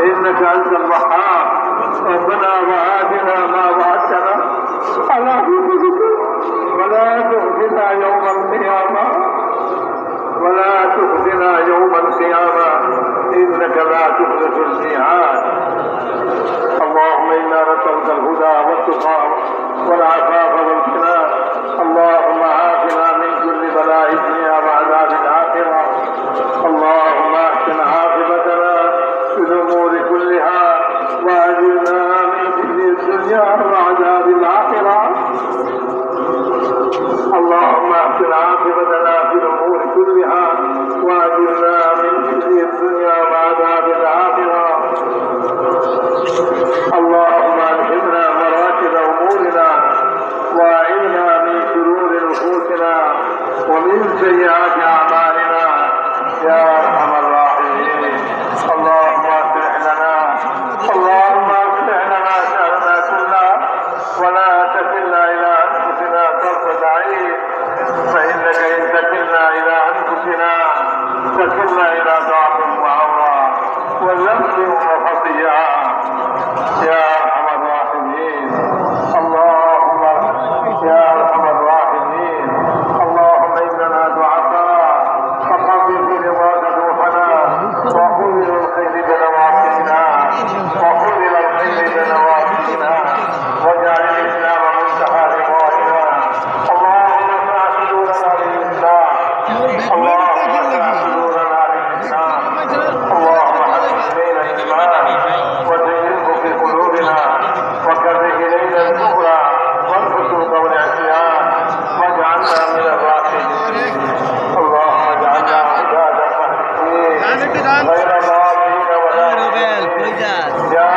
إنك أنت الوهاب. ربنا وآتنا ما وعدتنا. على رسلك ولا تخزنا يوم القيامة. ولا تخزنا يوم القيامة. إنك لا تخلف الميعاد. اللهم إنا نسألك الهدى والتقى والعفاف تكلنا إلى ضعف وعورة وذنب وخطيئة. يا أرحم الراحمين. اللهم يا أرحم الراحمين. اللهم إننا ضعفاء فقبل برضاك روحنا. وخذ إلى الخير بنواصينا. وخذ إلى الخير بنواصينا. واجعل الإسلام منتهى رضائنا اللهم اصلح صدورنا للاسلام اللهم Claro, Real, cuidado.